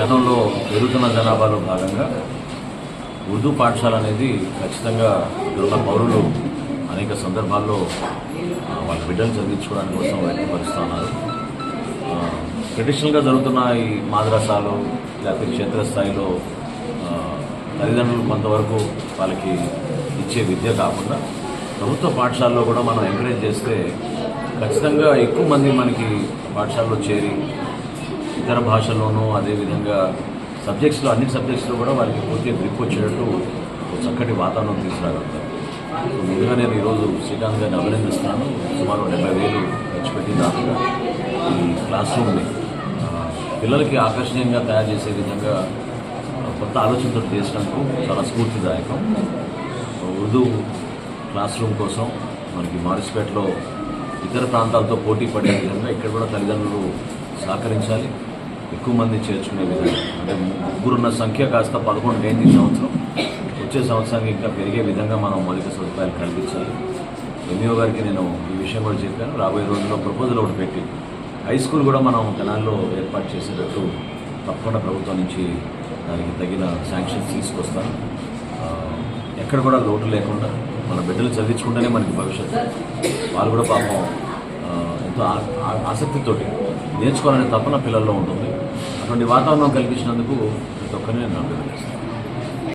గతంలో పెరుగుతున్న జనాభాలో భాగంగా ఉర్దూ పాఠశాల అనేది ఖచ్చితంగా ఇక్కడ పౌరులు అనేక సందర్భాల్లో వాళ్ళ బిడ్డలు చదివించుకోవడానికి కోసం వ్యక్తపరుస్తూ ఉన్నారు. ట్రెడిషనల్గా జరుగుతున్న ఈ మాద్రాసాలు లేకపోతే క్షేత్రస్థాయిలో తల్లిదండ్రులు కొంతవరకు వాళ్ళకి ఇచ్చే విద్య కాకుండా ప్రభుత్వ పాఠశాలలో కూడా మనం ఎంకరేజ్ చేస్తే ఖచ్చితంగా ఎక్కువ మంది మనకి పాఠశాలలో చేరి ఇతర భాషల్లోనూ అదేవిధంగా సబ్జెక్ట్స్లో అన్ని సబ్జెక్ట్స్లో కూడా వాళ్ళకి పూర్తిగా గ్రిప్ వచ్చేటట్టు చక్కటి వాతావరణం తీసుకురాగలుగుతారు. ముందుగా నేను ఈరోజు శ్రీకాంత్ గారిని అభినందిస్తున్నాను. సుమారు డెబ్బై వేలు ఖర్చు పెట్టి దాకా ఈ క్లాస్ రూమ్ని పిల్లలకి ఆకర్షణీయంగా తయారు చేసే విధంగా కొత్త ఆలోచనతో చేసినందుకు చాలా స్ఫూర్తిదాయకం. ఉర్దూ క్లాస్ రూమ్ కోసం మనకి మారిస్పేటలో ఇతర ప్రాంతాలతో పోటీ పడే విధంగా ఇక్కడ కూడా తల్లిదండ్రులు సహకరించాలి. ఎక్కువ మంది చేర్చుకునే విధంగా. అంటే ముగ్గురున్న సంఖ్య కాస్త పదకొండు అయింది సంవత్సరం. వచ్చే సంవత్సరానికి ఇంకా పెరిగే విధంగా మనం మౌలిక సదుపాయాలు కల్పించాలి. ఎంఈఓ గారికి నేను ఈ విషయం కూడా చెప్పాను. రాబోయే రోజుల్లో ప్రపోజల్ ఒకటి పెట్టి హై స్కూల్ కూడా మనం తెనాల్లో ఏర్పాటు చేసేటట్టు తప్పకుండా ప్రభుత్వం నుంచి దానికి తగిన శాంక్షన్స్ తీసుకొస్తాను. ఎక్కడ కూడా లోటు లేకుండా మన బిడ్డలు చదివించుకుంటేనే మనకి భవిష్యత్తు. వాళ్ళు కూడా పాపం ఎంతో ఆ- ఆసక్తితోటి నేర్చుకోవాలనే తపన పిల్లల్లో ఉంటుంది. అటువంటి వాతావరణం కల్పించినందుకు ప్రతి ఒక్కరిని నేను అభినందిస్తాను